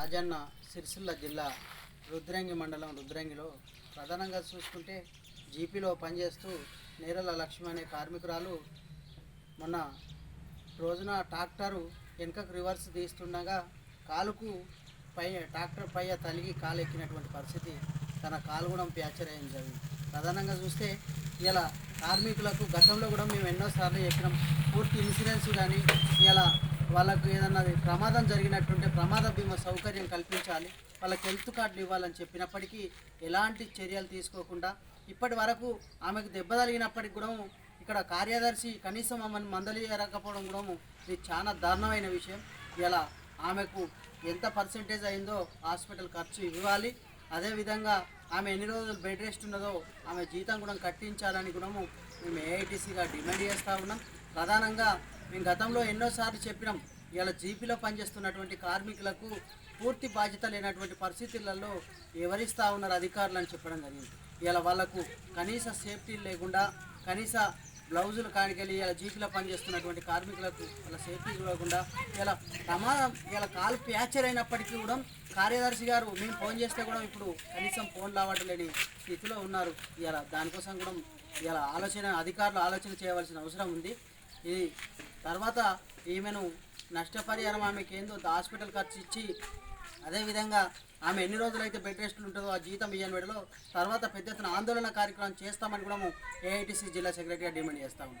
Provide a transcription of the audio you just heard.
రాజన్న సిరిసిల్ల జిల్లా రుద్రంగి మండలం రుద్రంగిలో ప్రధానంగా చూసుకుంటే జీపీలో పనిచేస్తూ నేరల లక్ష్మి అనే కార్మికురాలు మొన్న రోజున ట్రాక్టరు వెనుకకు రివర్స్ తీస్తుండగా కాలుకు పై ట్రాక్టర్ పై తలిగి కాలు ఎక్కినటువంటి పరిస్థితి తన కాలు కూడా ప్యాచర్ అయింది జరిగింది. ప్రధానంగా చూస్తే ఇలా కార్మికులకు గతంలో కూడా మేము ఎన్నోసార్లు చెప్పినాం పూర్తి ఇన్సూరెన్స్ కానీ ఇలా వాళ్ళకు ఏదన్నా ప్రమాదం జరిగినట్టుంటే ప్రమాద బీమా సౌకర్యం కల్పించాలి. వాళ్ళకి హెల్త్ కార్డులు ఇవ్వాలని చెప్పినప్పటికీ ఎలాంటి చర్యలు తీసుకోకుండా ఇప్పటి వరకు ఆమెకు దెబ్బ తగిలినప్పటికి కూడా ఇక్కడ కార్యదర్శి కనీసం ఆమెను మందలియరకపోవడం కూడా ఇది చాలా దారుణమైన విషయం. ఇలా ఆమెకు ఎంత పర్సెంటేజ్ అయిందో హాస్పిటల్ ఖర్చు ఇవ్వాలి. అదేవిధంగా ఆమె ఎన్ని రోజులు బెడ్ రెస్ట్ ఉన్నదో ఆమె జీతం కూడా కట్టించాలని కూడా మేము ఏఐటీసీగా డిమాండ్ చేస్తూ ఉన్నాం. ప్రధానంగా మేము గతంలో ఎన్నోసార్లు చెప్పినాం ఇలా జీపీలో పనిచేస్తున్నటువంటి కార్మికులకు పూర్తి బాధ్యత లేనటువంటి పరిస్థితులలో ఎవరిస్తూ ఉన్నారు అధికారులు అని చెప్పడం జరిగింది. ఇలా వాళ్ళకు కనీస సేఫ్టీ లేకుండా కనీస బ్లౌజులు కానికెళ్ళి ఇలా జీపీలో పనిచేస్తున్నటువంటి కార్మికులకు ఇలా సేఫ్టీ చూడకుండా ఇలా ప్రమాదం ఇలా కాలు ప్యాచర్ అయినప్పటికీ కూడా కార్యదర్శి గారు మేము ఫోన్ చేస్తే కూడా ఇప్పుడు కనీసం ఫోన్ రావట్లేని స్థితిలో ఉన్నారు. ఇలా దానికోసం కూడా ఇలా ఆలోచన అధికారులు ఆలోచన చేయవలసిన అవసరం ఉంది. ఇది తర్వాత ఈమెను నష్టపరిహారం ఆమెకి ఏందో హాస్పిటల్ ఖర్చు ఇచ్చి అదేవిధంగా ఆమె ఎన్ని రోజులైతే బెడ్ రెస్ట్లు ఉంటుందో ఆ జీతం ఇయ్యని వేడలో తర్వాత పెద్ద ఎత్తున ఆందోళన కార్యక్రమం చేస్తామని కూడా ఏఐటీసీ జిల్లా సెక్రటరీగా డిమాండ్ చేస్తాము